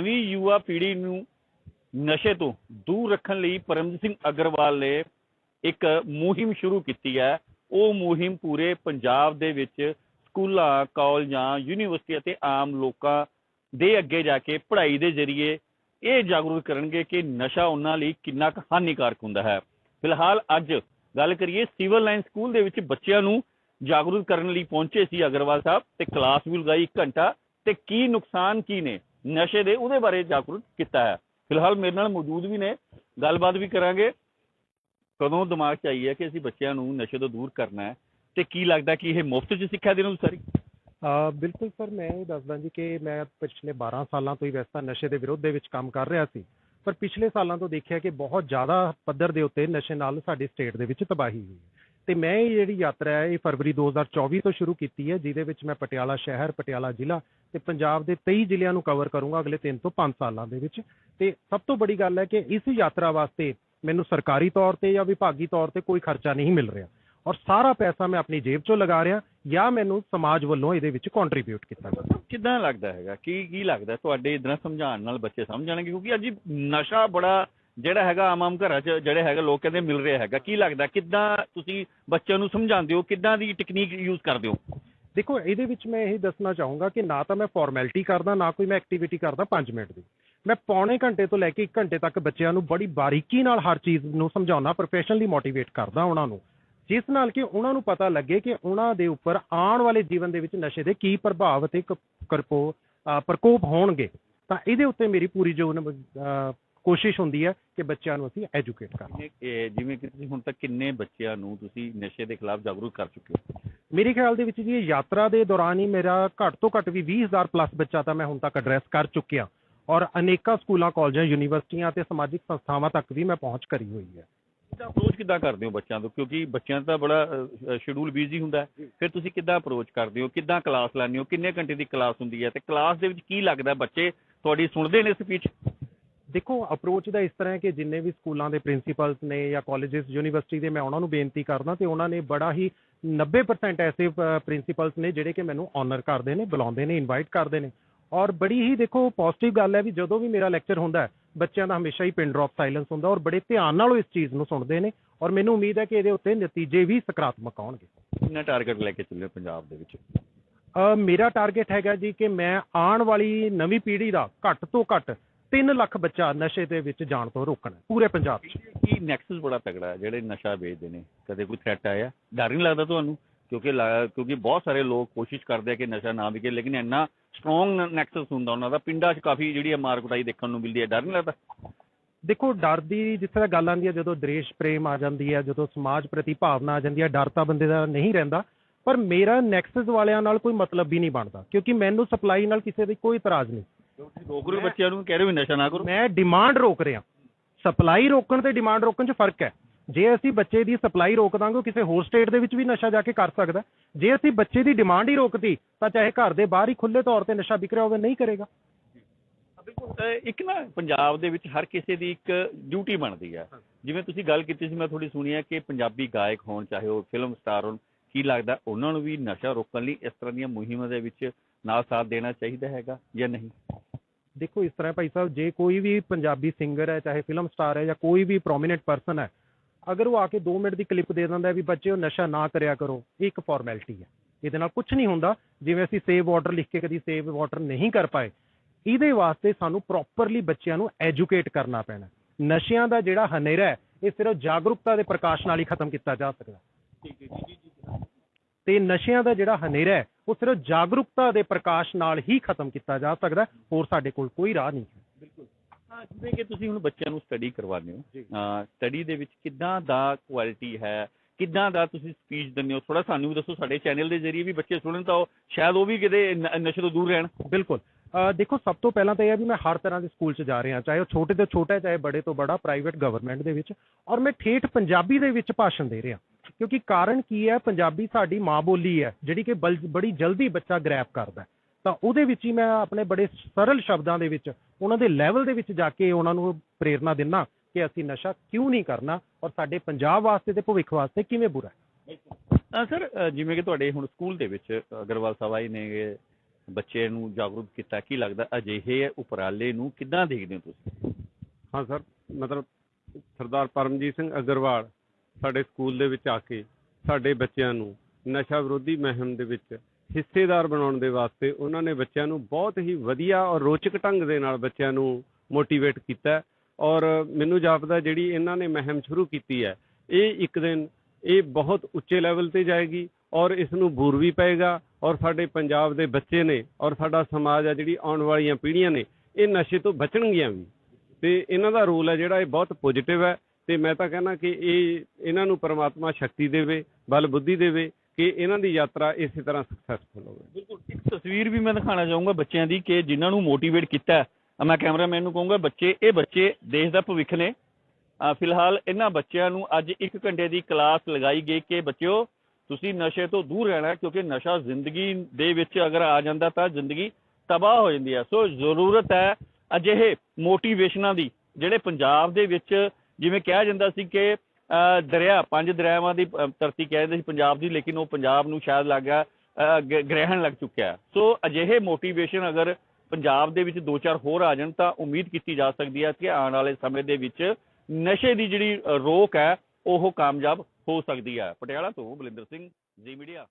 ਨਵੀਂ ਯੁਵਾ ਪੀੜ੍ਹੀ ਨੂੰ ਨਸ਼ੇ ਤੋਂ ਦੂਰ ਰੱਖਣ ਲਈ ਪਰਮਜੀਤ ਸਿੰਘ ਅਗਰਵਾਲ ਨੇ ਇੱਕ ਮੁਹਿੰਮ ਸ਼ੁਰੂ ਕੀਤੀ ਹੈ। ਉਹ ਮੁਹਿੰਮ ਪੂਰੇ ਪੰਜਾਬ ਦੇ ਵਿੱਚ ਸਕੂਲਾਂ, ਕਾਲਜਾਂ ਯੂਨੀਵਰਸਿਟੀ ਅਤੇ ਆਮ ਲੋਕਾਂ ਦੇ ਅੱਗੇ ਜਾ ਕੇ ਪੜ੍ਹਾਈ ਦੇ ਜ਼ਰੀਏ ਇਹ ਜਾਗਰੂਕ ਕਰਨਗੇ ਕਿ ਨਸ਼ਾ ਉਹਨਾਂ ਲਈ ਕਿੰਨਾ ਕੁ ਹਾਨੀਕਾਰਕ ਹੁੰਦਾ ਹੈ। ਫਿਲਹਾਲ ਅੱਜ ਗੱਲ ਕਰੀਏ ਸਿਵਲ ਲਾਈਨ ਸਕੂਲ ਦੇ ਵਿੱਚ ਬੱਚਿਆਂ ਨੂੰ ਜਾਗਰੂਕ ਕਰਨ ਲਈ ਪਹੁੰਚੇ ਸੀ ਅਗਰਵਾਲ ਸਾਹਿਬ ਤੇ ਕਲਾਸ ਵੀ ਲਗਾਈ 1 ਘੰਟਾ। ਤੇ ਕੀ ਨੁਕਸਾਨ ਕੀ ਨੇ? ਨਸ਼ੇ ਦੇ ਉਹਦੇ ਬਾਰੇ ਜਾਗਰੂਕ ਕੀਤਾ ਹੈ। ਫਿਲਹਾਲ ਮੇਰੇ ਨਾਲ ਮੌਜੂਦ ਵੀ ਨੇ। ਗੱਲਬਾਤ ਵੀ ਕਰਾਂਗੇ। ਕਦੋਂ ਦਿਮਾਗ 'ਚ ਆਈ ਹੈ ਕਿ ਅਸੀਂ ਬੱਚਿਆਂ ਨੂੰ ਨਸ਼ੇ ਤੋਂ ਦੂਰ ਕਰਨਾ ਹੈ ਤੇ ਕੀ ਲੱਗਦਾ ਕਿ ਇਹ ਮੁਫਤ 'ਚ ਸਿੱਖਿਆ ਦੇਣਾ ਸਾਰੀ ਬਿਲਕੁਲ ਸਰ, ਮੈਂ ਇਹ ਦੱਸਦਾ ਜੀ ਕਿ ਮੈਂ ਪਿਛਲੇ 12 ਸਾਲਾਂ ਤੋਂ ਹੀ ਵੈਸੇ ਤਾਂ ਨਸ਼ੇ ਦੇ ਵਿਰੋਧ ਦੇ ਵਿੱਚ ਕੰਮ ਕਰ ਰਿਹਾ ਸੀ। ਪਰ ਪਿਛਲੇ ਸਾਲਾਂ ਤੋਂ ਦੇਖਿਆ ਕਿ ਬਹੁਤ ਜ਼ਿਆਦਾ ਪੱਧਰ ਦੇ ਉੱਤੇ ਨਸ਼ੇ ਨਾਲ ਸਾਡੀ ਸਟੇਟ ਦੇ ਵਿੱਚ ਤਬਾਹੀ ਹੋਈ ਹੈ। ਤੇ ਮੈਂ ਇਹ ਜਿਹੜੀ ਯਾਤਰਾ ਹੈ, ਇਹ ਫਰਵਰੀ 2024 ਤੋਂ ਸ਼ੁਰੂ ਕੀਤੀ ਹੈ, ਜਿਹਦੇ ਵਿੱਚ ਮੈਂ ਪਟਿਆਲਾ ਸ਼ਹਿਰ, ਪਟਿਆਲਾ ਜ਼ਿਲ੍ਹਾ ਤੇ ਪੰਜਾਬ ਦੇ 23 ਜ਼ਿਲ੍ਹਿਆਂ ਨੂੰ ਕਵਰ ਕਰੂੰਗਾ ਅਗਲੇ 3 ਤੋਂ 5 ਸਾਲਾਂ ਦੇ ਵਿੱਚ। ਤੇ ਸਭ ਤੋਂ ਬੜੀ ਗੱਲ ਹੈ ਕਿ ਇਸ ਯਾਤਰਾ ਵਾਸਤੇ ਮੈਨੂੰ ਸਰਕਾਰੀ ਤੌਰ ਤੇ ਜਾਂ ਵਿਭਾਗੀ ਤੌਰ ਤੇ ਕੋਈ ਖਰਚਾ ਨਹੀਂ ਮਿਲ ਰਿਹਾ। ਔਰ ਸਾਰਾ ਪੈਸਾ ਮੈਂ ਆਪਣੀ ਜੇਬ ਚੋਂ ਲਗਾ ਰਿਹਾ ਜਾਂ ਮੈਨੂੰ ਸਮਾਜ ਵੱਲੋਂ ਇਹਦੇ ਵਿੱਚ ਕੰਟਰੀਬਿਊਟ ਕੀਤਾ ਗਿਆ ਕਿੱਦਾਂ ਲੱਗਦਾ ਹੈਗਾ? ਕੀ ਕੀ ਲੱਗਦਾ? ਤੁਹਾਡੇ ਇਦਾਂ ਸਮਝਾਉਣ ਨਾਲ ਬੱਚੇ ਸਮਝ ਜਾਣਗੇ ਕਿਉਂਕਿ ਅੱਜ ਨਸ਼ਾ ਬੜਾ ਜਿਹੜਾ ਹੈਗਾ ਆਮ ਆਮ ਘਰਾਂ 'ਚ ਜਿਹੜੇ ਹੈਗਾ ਲੋਕ ਕਹਿੰਦੇ ਮਿਲ ਰਿਹਾ ਹੈਗਾ, ਕੀ ਲੱਗਦਾ ਕਿੱਦਾਂ ਤੁਸੀਂ ਬੱਚਿਆਂ ਨੂੰ ਸਮਝਾਉਂਦੇ ਹੋ, ਕਿੱਦਾਂ ਦੀ ਟੈਕਨੀਕ ਯੂਜ਼ ਕਰਦੇ ਹੋ? ਦੇਖੋ, ਇਹਦੇ ਵਿੱਚ ਮੈਂ ਇਹ ਦੱਸਣਾ ਚਾਹੂੰਗਾ ਕਿ ਨਾ ਤਾਂ ਮੈਂ ਫਾਰਮੈਲਿਟੀ ਕਰਦਾ, ਨਾ ਕੋਈ ਮੈਂ ਐਕਟੀਵਿਟੀ ਕਰਦਾ 5 ਮਿੰਟ ਦੀ। ਮੈਂ ਪੌਣੇ ਘੰਟੇ ਤੋਂ ਲੈ ਕੇ 1 ਘੰਟੇ ਤੱਕ ਬੱਚਿਆਂ ਨੂੰ ਬੜੀ ਬਾਰੀਕੀ ਨਾਲ ਹਰ ਚੀਜ਼ ਨੂੰ ਸਮਝਾਉਣਾ ਪ੍ਰੋਫੈਸ਼ਨਲੀ ਮੋਟੀਵੇਟ ਕਰਦਾ ਉਹਨਾਂ ਨੂੰ। ਜਿਸ ਨਾਲ ਕਿ ਉਹਨਾਂ ਨੂੰ ਪਤਾ ਲੱਗੇ ਕਿ ਉਹਨਾਂ ਦੇ ਉੱਪਰ ਆਉਣ ਵਾਲੇ ਜੀਵਨ ਦੇ ਵਿੱਚ ਨਸ਼ੇ ਦੇ ਕੀ ਪ੍ਰਭਾਵ ਅਤੇ ਕਰਪੋ ਪ੍ਰਕੋਪ ਹੋਣਗੇ। ਤਾਂ ਇਹਦੇ ਉੱਤੇ ਮੇਰੀ ਪੂਰੀ ਜੋ ਕੋਸ਼ਿਸ਼ ਹੁੰਦੀ ਹੈ ਕਿ ਬੱਚਿਆਂ ਨੂੰ ਅਸੀਂ ਐਜੂਕੇਟ ਕਰਾਂ ਜਿਵੇਂ ਕਿ ਤੁਸੀਂ ਹੁਣ ਤੱਕ ਕਿੰਨੇ ਬੱਚਿਆਂ ਨੂੰ ਤੁਸੀਂ ਨਸ਼ੇ ਦੇ ਖਿਲਾਫ ਜਾਗਰੂਕ ਕਰ ਚੁੱਕੇ ਹੋ? ਮੇਰੇ ਖਿਆਲ ਦੇ ਵਿੱਚ ਜੀ ਇਹ ਯਾਤਰਾ ਦੇ ਦੌਰਾਨ ਹੀ ਮੇਰਾ ਘੱਟ ਤੋਂ ਘੱਟ ਵੀ 20000 ਪਲੱਸ ਬੱਚਾ ਤਾਂ ਮੈਂ ਹੁਣ ਤੱਕ ਐਡਰੈਸ ਕਰ ਚੁੱਕਿਆ। ਔਰ ਅਨੇਕਾਂ ਸਕੂਲਾਂ ਕਾਲਜਾਂ ਯੂਨੀਵਰਸਿਟੀਆਂ ਤੇ ਸਮਾਜਿਕ ਸੰਸਥਾਵਾਂ ਤੱਕ ਵੀ ਮੈਂ ਪਹੁੰਚ ਕਰੀ ਹੋਈ ਹੈ। ਕਿੱਦਾਂ ਅਪਰੋਚ ਕਿੱਦਾਂ ਕਰਦੇ ਹੋ ਬੱਚਿਆਂ ਤੋਂ? ਕਿਉਂਕਿ ਬੱਚਿਆਂ ਦਾ ਬੜਾ ਸ਼ਡਿਊਲ ਬਿਜ਼ੀ ਹੁੰਦਾ ਫਿਰ ਤੁਸੀਂ ਕਿੱਦਾਂ ਅਪਰੋਚ ਕਰਦੇ ਹੋ? ਕਿੱਦਾਂ ਕਲਾਸ ਲੈਂਦੇ ਹੋ? ਕਿੰਨੇ ਘੰਟੇ ਦੀ ਕਲਾਸ ਹੁੰਦੀ ਹੈ? ਤੇ ਕਲਾਸ ਦੇ ਵਿੱਚ ਕੀ ਲੱਗਦਾ ਬੱਚੇ ਤੁਹਾਡੀ ਸੁਣਦੇ ਨੇ ਸਪੀਚ ਦੇਖੋ ਅਪਰੋਚ ਦਾ ਇਸ ਤਰ੍ਹਾਂ ਹੈ ਕਿ ਜਿੰਨੇ ਵੀ ਸਕੂਲਾਂ ਦੇ ਪ੍ਰਿੰਸੀਪਲਸ ਨੇ ਜਾਂ ਕਾਲਜਸ ਯੂਨੀਵਰਸਿਟੀ ਦੇ ਮੈਂ ਉਹਨਾਂ ਨੂੰ ਬੇਨਤੀ ਕਰਦਾ ਤੇ ਉਹਨਾਂ ਨੇ ਬੜਾ ਹੀ 90% ਐਸੇ ਪ੍ਰਿੰਸੀਪਲਸ ਨੇ ਜਿਹੜੇ ਕਿ ਮੈਨੂੰ ਆਨਰ ਕਰਦੇ ਨੇ ਬੁਲਾਉਂਦੇ ਨੇ ਇਨਵਾਈਟ ਕਰਦੇ ਨੇ। ਔਰ ਬੜੀ ਹੀ ਦੇਖੋ ਪੋਜ਼ਿਟਿਵ ਗੱਲ ਹੈ ਵੀ ਜਦੋਂ ਵੀ ਮੇਰਾ ਲੈਕਚਰ ਹੁੰਦਾ ਹੈ ਬੱਚਿਆਂ ਦਾ ਹਮੇਸ਼ਾ ਹੀ ਪਿੰਡ ਡ੍ਰੌਪ ਸਾਇਲੈਂਸ ਹੁੰਦਾ ਔਰ ਬੜੇ ਧਿਆਨ ਨਾਲ ਉਹ ਇਸ ਚੀਜ਼ ਨੂੰ ਸੁਣਦੇ ਨੇ ਔਰ ਮੈਨੂੰ ਉਮੀਦ ਹੈ ਕਿ ਇਹਦੇ ਉੱਤੇ ਨਤੀਜੇ ਵੀ ਸਕਾਰਾਤਮਕ ਆਉਣਗੇ। ਕਿੰਨਾ ਟਾਰਗੇਟ ਲੈ ਕੇ ਚੱਲੇ ਪੰਜਾਬ ਦੇ ਵਿੱਚ? ਮੇਰਾ ਟਾਰਗੇਟ ਹੈਗਾ ਜੀ ਕਿ ਮੈਂ ਆਉਣ ਵਾਲੀ ਨਵੀਂ ਪੀੜ੍ਹੀ ਦਾ ਘੱਟ ਤੋਂ ਘੱਟ 3 ਲੱਖ ਬੱਚਾ ਨਸ਼ੇ ਦੇ ਵਿੱਚ ਜਾਣ ਤੋਂ ਰੋਕਣਾ ਪੂਰੇ ਪੰਜਾਬ 'ਚ। ਕੀ ਨੈਕਸਸ ਬੜਾ ਤਗੜਾ ਹੈ ਜਿਹੜੇ ਨਸ਼ਾ ਵੇਚਦੇ ਨੇ ਕਦੇ ਕੋਈ ਥ੍ਰੈਟ ਆਇਆ? ਡਰ ਨਹੀਂ ਲੱਗਦਾ ਤੁਹਾਨੂੰ? ਕਿਉਂਕਿ ਕਿਉਂਕਿ ਬਹੁਤ ਸਾਰੇ ਲੋਕ ਕੋਸ਼ਿਸ਼ ਕਰਦੇ ਆ ਕਿ ਨਸ਼ਾ ਨਾ ਵਿਕੇ ਲੇਕਿਨ ਇੰਨਾ ਸਟਰੋਂਗ ਨੈਕਸਸ ਹੁੰਦਾ ਉਹਨਾਂ ਦਾ। ਪਿੰਡਾਂ 'ਚ ਕਾਫੀ ਜਿਹੜੀ ਹੈ ਮਾਰ ਕੁਟਾਈ ਦੇਖਣ ਨੂੰ ਮਿਲਦੀ ਹੈ ਡਰ ਨਹੀਂ ਲੱਗਦਾ? ਦੇਖੋ ਡਰ ਦੀ ਤਰ੍ਹਾਂ ਗੱਲ ਆਉਂਦੀ ਹੈ ਜਦੋਂ ਦ੍ਰੇਸ਼ ਪ੍ਰੇਮ ਆ ਜਾਂਦੀ ਹੈ ਜਦੋਂ ਸਮਾਜ ਪ੍ਰਤੀ ਭਾਵਨਾ ਆ ਜਾਂਦੀ ਹੈ ਡਰ ਤਾਂ ਬੰਦੇ ਦਾ ਨਹੀਂ ਰਹਿੰਦਾ। ਪਰ ਮੇਰਾ ਨੈਕਸਸ ਵਾਲਿਆਂ ਨਾਲ ਕੋਈ ਮਤਲਬ ਵੀ ਨਹੀਂ ਬਣਦਾ ਕਿਉਂਕਿ ਮੈਨੂੰ ਸਪਲਾਈ ਨਾਲ ਕਿਸੇ ਦੀ ਕੋਈ ਇਤਰਾਜ਼ ਨਹੀਂ। ਰੋਕ ਰਹੇ ਬੱਚਿਆਂ ਨੂੰ ਕਹਿ ਰਹੇ ਹੋ ਵੀ ਨਸ਼ਾ ਨਾ ਕਰੋ। ਮੈਂ ਡਿਮਾਂਡ ਰੋਕ ਰਿਹਾ। ਸਪਲਾਈ ਰੋਕਣ ਤੇ ਡਿਮਾਂਡ ਰੋਕਣ 'ਚ ਫ਼ਰਕ ਹੈ। ਜੇ ਅਸੀਂ ਬੱਚੇ ਦੀ ਸਪਲਾਈ ਰੋਕ ਦਾਂਗੇ ਕਿਸੇ ਹੋਰ ਸਟੇਟ ਦੇ ਵਿੱਚ ਵੀ ਨਸ਼ਾ ਜਾ ਕੇ ਕਰ ਸਕਦਾ। ਜੇ ਅਸੀਂ ਬੱਚੇ ਦੀ ਡਿਮਾਂਡ ਹੀ ਰੋਕਤੀ ਤਾਂ ਚਾਹੇ ਘਰ ਦੇ ਬਾਹਰ ਹੀ ਖੁੱਲੇ ਤੌਰ ਤੇ ਨਸ਼ਾ ਵਿਕ ਰਿਹਾ ਹੋਵੇ ਨਹੀਂ ਕਰੇਗਾ। ਇੱਕ ਨਾ ਪੰਜਾਬ ਦੇ ਵਿੱਚ ਹਰ ਕਿਸੇ ਦੀ ਇੱਕ ਡਿਊਟੀ ਬਣਦੀ ਹੈ। ਜਿਵੇਂ ਤੁਸੀਂ ਗੱਲ ਕੀਤੀ ਸੀ ਮੈਂ ਥੋੜੀ ਸੁਣੀ ਹੈ ਕਿ ਪੰਜਾਬੀ ਗਾਇਕ ਹੋਣ ਚਾਹੇ ਉਹ ਫਿਲਮ ਸਟਾਰ ਹੋਣ ਕੀ ਲੱਗਦਾ ਉਹਨਾਂ ਨੂੰ ਵੀ ਨਸ਼ਾ ਰੋਕਣ ਲਈ ਇਸ ਤਰ੍ਹਾਂ ਦੀਆਂ ਮੁਹਿੰਮਾਂ ਦੇ ਵਿੱਚ ਨਾਲ ਸਾਥ ਦੇਣਾ ਚਾਹੀਦਾ ਹੈਗਾ ਜਾਂ ਨਹੀਂ? ਦੇਖੋ, ਇਸ ਤਰ੍ਹਾਂ ਭਾਈ ਸਾਹਿਬ, ਜੇ ਕੋਈ ਵੀ ਪੰਜਾਬੀ ਸਿੰਗਰ ਹੈ, ਚਾਹੇ ਫਿਲਮ ਸਟਾਰ ਹੈ ਜਾਂ ਕੋਈ ਵੀ ਪ੍ਰੋਮਿਨੈਂਟ ਪਰਸਨ ਹੈ, ਅਗਰ ਉਹ ਆ ਕੇ 2 ਮਿੰਟ ਦੀ ਕਲਿੱਪ ਦੇ ਦਿੰਦਾ ਹੈ ਵੀ ਬੱਚਿਓ ਨਸ਼ਾ ਨਾ ਕਰਿਆ ਕਰੋ, ਇਹ ਇੱਕ ਫਾਰਮੈਲਿਟੀ ਹੈ। ਇਹਦੇ ਨਾਲ ਕੁਝ ਨਹੀਂ ਹੁੰਦਾ। ਜਿਵੇਂ ਅਸੀਂ ਸੇਵ ਵਾਟਰ ਲਿਖ ਕੇ ਕਦੀ ਸੇਵ ਵਾਟਰ ਨਹੀਂ ਕਰ ਪਾਏ, ਇਹਦੇ ਵਾਸਤੇ ਸਾਨੂੰ ਪ੍ਰੋਪਰਲੀ ਬੱਚਿਆਂ ਨੂੰ ਐਜੂਕੇਟ ਕਰਨਾ ਪੈਣਾ ਨਸ਼ਿਆਂ ਦਾ ਜਿਹੜਾ ਹਨੇਰਾ ਹੈ, ਇਹ ਸਿਰਫ ਜਾਗਰੂਕਤਾ ਦੇ ਪ੍ਰਕਾਸ਼ ਨਾਲ ਹੀ ਖਤਮ ਕੀਤਾ ਜਾ ਸਕਦਾ। ਠੀਕ ਹੈ ਜੀ ਜੀ। ਤੇ ਨਸ਼ਿਆਂ ਦਾ ਜਿਹੜਾ ਹਨੇਰਾ ਹੈ ਉਹ ਸਿਰਫ ਜਾਗਰੂਕਤਾ ਦੇ ਪ੍ਰਕਾਸ਼ ਨਾਲ ਹੀ ਖਤਮ ਕੀਤਾ ਜਾ ਸਕਦਾ। ਹੋਰ ਸਾਡੇ ਕੋਲ ਕੋਈ ਰਾਹ ਨਹੀਂ ਹੈ। ਬਿਲਕੁਲ। ਹਾਂ ਜਿਵੇਂ ਕਿ ਤੁਸੀਂ ਹੁਣ ਬੱਚਿਆਂ ਨੂੰ ਸਟੱਡੀ ਕਰਵਾਉਂਦੇ ਹੋ। ਸਟੱਡੀ ਦੇ ਵਿੱਚ ਕਿੱਦਾਂ ਦਾ ਕੁਆਲਿਟੀ ਹੈ ਕਿੱਦਾਂ ਦਾ ਤੁਸੀਂ ਸਪੀਚ ਦਿੰਦੇ ਹੋ? ਥੋੜਾ ਸਾਨੂੰ ਵੀ ਦੱਸੋ ਸਾਡੇ ਚੈਨਲ ਦੇ ਜ਼ਰੀਏ ਵੀ ਬੱਚੇ ਸੁਣਨ ਤਾਂ ਉਹ ਸ਼ਾਇਦ ਉਹ ਵੀ ਕਿਤੇ ਨਸ਼ੇ ਤੋਂ ਦੂਰ ਰਹਿਣ। ਬਿਲਕੁਲ। ਦੇਖੋ ਸਭ ਤੋਂ ਪਹਿਲਾਂ ਤਾਂ ਇਹ ਹੈ ਵੀ ਮੈਂ ਹਰ ਤਰ੍ਹਾਂ ਦੇ ਸਕੂਲ 'ਚ ਜਾ ਰਿਹਾ ਚਾਹੇ ਉਹ ਛੋਟੇ ਤੋਂ ਛੋਟਾ ਚਾਹੇ ਬੜੇ ਤੋਂ ਬੜਾ ਪ੍ਰਾਈਵੇਟ ਗਵਰਨਮੈਂਟ ਦੇ ਵਿੱਚ। ਔਰ ਮੈਂ ਠੇਠ ਪੰਜਾਬੀ ਦੇ ਵਿੱਚ ਭਾਸ਼ਣ ਦੇ ਰਿਹਾ ਕਿਉਂਕਿ ਕਾਰਨ ਕੀ ਹੈ? ਪੰਜਾਬੀ ਸਾਡੀ ਮਾਂ ਬੋਲੀ ਹੈ ਜਿਹੜੀ ਕਿ ਬਲ- ਬੜੀ ਜਲਦੀ ਬੱਚਾ ਗ੍ਰੈਬ ਕਰਦਾ। ਤਾਂ ਉਹਦੇ ਵਿੱਚ ਹੀ ਮੈਂ ਆਪਣੇ ਬੜੇ ਸਰਲ ਸ਼ਬਦਾਂ ਦੇ ਵਿੱਚ ਉਹਨਾਂ ਦੇ ਲੈਵਲ ਦੇ ਵਿੱਚ ਜਾ ਕੇ ਉਹਨਾਂ ਨੂੰ ਪ੍ਰੇਰਣਾ ਦਿੰਦਾ ਕਿ ਅਸੀਂ ਨਸ਼ਾ ਕਿਉਂ ਨਹੀਂ ਕਰਨਾ ਔਰ ਸਾਡੇ ਪੰਜਾਬ ਵਾਸਤੇ ਤੇ ਭਵਿੱਖ ਵਾਸਤੇ ਕਿਵੇਂ ਬੁਰਾ ਹੈ। ਸਰ ਜਿਵੇਂ ਕਿ ਤੁਹਾਡੇ ਹੁਣ ਸਕੂਲ ਦੇ ਵਿੱਚ ਅਗਰਵਾਲ ਸਾਹਿਬ ਆਏ ਨੇਗੇ ਬੱਚੇ ਨੂੰ ਜਾਗਰੂਕ ਕੀਤਾ ਕੀ ਲੱਗਦਾ ਅਜਿਹੇ ਉਪਰਾਲੇ ਨੂੰ ਕਿੱਦਾਂ ਦੇਖਦੇ ਹੋ ਤੁਸੀਂ? ਹਾਂ ਸਰ ਮਤਲਬ ਸਰਦਾਰ ਪਰਮਜੀਤ ਸਿੰਘ ਅਗਰਵਾਲ ਸਾਡੇ ਸਕੂਲ ਦੇ ਵਿੱਚ ਆ ਕੇ ਸਾਡੇ ਬੱਚਿਆਂ ਨੂੰ ਨਸ਼ਾ ਵਿਰੋਧੀ ਮੁਹਿੰਮ ਦੇ ਵਿੱਚ ਹਿੱਸੇਦਾਰ ਬਣਾਉਣ ਦੇ ਵਾਸਤੇ ਉਹਨਾਂ ਨੇ ਬੱਚਿਆਂ ਨੂੰ ਬਹੁਤ ਹੀ ਵਧੀਆ ਔਰ ਰੋਚਕ ਢੰਗ ਦੇ ਨਾਲ ਬੱਚਿਆਂ ਨੂੰ ਮੋਟੀਵੇਟ ਕੀਤਾ ਔਰ ਮੈਨੂੰ ਜਾਪਦਾ ਜਿਹੜੀ ਇਹਨਾਂ ਨੇ ਮੁਹਿੰਮ ਸ਼ੁਰੂ ਕੀਤੀ ਹੈ, ਇਹ ਇੱਕ ਦਿਨ ਇਹ ਬਹੁਤ ਉੱਚੇ ਲੈਵਲ ਤੇ ਜਾਏਗੀ ਔਰ ਇਸ ਨੂੰ ਬੂਰ ਵੀ ਪਏਗਾ ਔਰ ਸਾਡੇ ਪੰਜਾਬ ਦੇ ਬੱਚੇ ਨੇ ਔਰ ਸਾਡਾ ਸਮਾਜ ਆ ਜਿਹੜੀ ਆਉਣ ਵਾਲੀਆਂ ਪੀੜ੍ਹੀਆਂ ਨੇ, ਇਹ ਨਸ਼ੇ ਤੋਂ ਬਚਣਗੀਆਂ ਵੀ। ਤੇ ਇਹਨਾਂ ਦਾ ਰੋਲ ਹੈ ਜਿਹੜਾ ਇਹ ਬਹੁਤ ਪੋਜ਼ਿਟਿਵ ਹੈ। ਤੇ ਮੈਂ ਤਾਂ ਕਹਿੰਦਾ ਕਿ ਇਹ ਇਹਨਾਂ ਨੂੰ ਪਰਮਾਤਮਾ ਸ਼ਕਤੀ ਦੇਵੇ, ਬਲ ਬੁੱਧੀ ਦੇਵੇ ਕਿ ਇਹਨਾਂ ਦੀ ਯਾਤਰਾ ਇਸੇ ਤਰ੍ਹਾਂ ਸਕਸੈਸਫੁਲ ਹੋਵੇ। ਬਿਲਕੁਲ, ਇੱਕ ਤਸਵੀਰ ਵੀ ਮੈਂ ਦਿਖਾਣਾ ਚਾਹੂੰਗਾ ਬੱਚਿਆਂ ਦੀ ਕਿ ਜਿਨ੍ਹਾਂ ਨੂੰ ਮੋਟੀਵੇਟ ਕੀਤਾ ਮੈਂ ਕੈਮਰਾਮੈਨ ਨੂੰ ਕਹੂੰਗਾ, ਬੱਚੇ, ਇਹ ਬੱਚੇ ਦੇਸ਼ ਦਾ ਭਵਿੱਖ ਨੇ। ਫਿਲਹਾਲ ਇਹਨਾਂ ਬੱਚਿਆਂ ਨੂੰ ਅੱਜ 1 ਘੰਟੇ ਦੀ ਕਲਾਸ ਲਗਾਈ ਗਈ ਕਿ ਬੱਚਿਓ, ਤੁਸੀਂ ਨਸ਼ੇ ਤੋਂ ਦੂਰ ਰਹਿਣਾ ਕਿਉਂਕਿ ਨਸ਼ਾ ਜ਼ਿੰਦਗੀ ਦੇ ਵਿੱਚ ਅਗਰ ਆ ਜਾਂਦਾ ਤਾਂ ਜ਼ਿੰਦਗੀ ਤਬਾਹ ਹੋ ਜਾਂਦੀ ਹੈ। ਸੋ ਜ਼ਰੂਰਤ ਹੈ ਅਜਿਹੇ ਮੋਟੀਵੇਸ਼ਨਾਂ ਦੀ, ਜਿਹੜੇ ਪੰਜਾਬ ਦੇ ਵਿੱਚ ਜਿਵੇਂ ਕਿਹਾ ਜਾਂਦਾ ਸੀ ਕਿ ਦਰਿਆ, ਪੰਜ ਦਰਿਆਵਾਂ ਦੀ, ਅਹ, ਧਰਤੀ ਕਹਿੰਦੇ ਸੀ ਪੰਜਾਬ ਦੀ, ਲੇਕਿਨ ਉਹ ਪੰਜਾਬ ਨੂੰ ਸ਼ਾਇਦ ਲੱਗ ਗਿਆ ਗ੍ਰਹਿਣ ਲੱਗ ਚੁੱਕਿਆ ਸੋ ਅਜਿਹੇ ਮੋਟੀਵੇਸ਼ਨ ਅਗਰ ਪੰਜਾਬ ਦੇ ਵਿੱਚ ਦੋ ਚਾਰ ਹੋਰ ਆ ਜਾਣ ਤਾਂ ਉਮੀਦ ਕੀਤੀ ਜਾ ਸਕਦੀ ਹੈ ਕਿ ਆਉਣ ਵਾਲੇ ਸਮੇਂ ਦੇ ਵਿੱਚ ਨਸ਼ੇ ਦੀ ਜਿਹੜੀ ਰੋਕ ਹੈ, ਉਹ ਕਾਮਯਾਬ ਹੋ ਸਕਦੀ ਹੈ। ਪਟਿਆਲਾ ਤੋਂ ਬਲਿੰਦਰ ਸਿੰਘ, ਜੀ ਮੀਡੀਆ।